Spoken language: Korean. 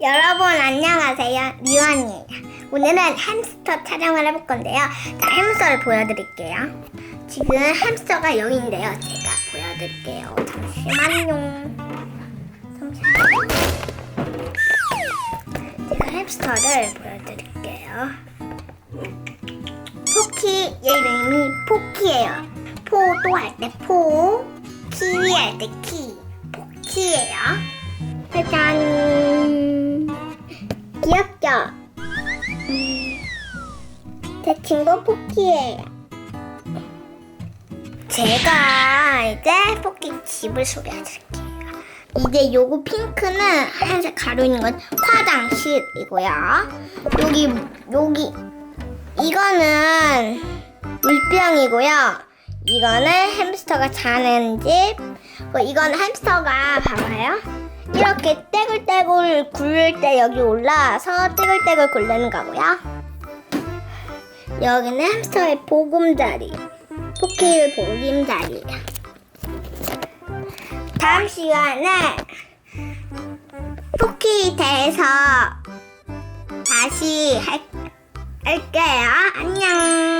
여러분 안녕하세요. 리완이에요 오늘은 햄스터 촬영을 해볼 건데요. 자 햄스터를 보여드릴게요. 지금 햄스터가 여기인데요. 제가 보여드릴게요. 잠시만요. 잠시만요. 제가 햄스터를 보여드릴게요. 포키 얘 이름이 포키예요. 포도 할 때 포 키위 할 때 키. 포키예요. 짜잔 귀엽죠? 음, 제 친구 포키예요. 제가 이제 포키 집을 소개해드릴게요. 이제 요거 핑크는 하얀색 가루 있는 건 화장실이고요. 여기 여기 이거는 물병이고요. 이거는 햄스터가 자는 집. 어, 이건 햄스터가 봐봐요 이렇게 떼굴떼굴 굴릴 때 여기 올라와서 떼굴떼굴 굴리는 거고요. 여기는 햄스터의 보금자리, 포키의 보금자리예요. 다음 시간에 포키에 대해서 다시 할, 할게요. 안녕.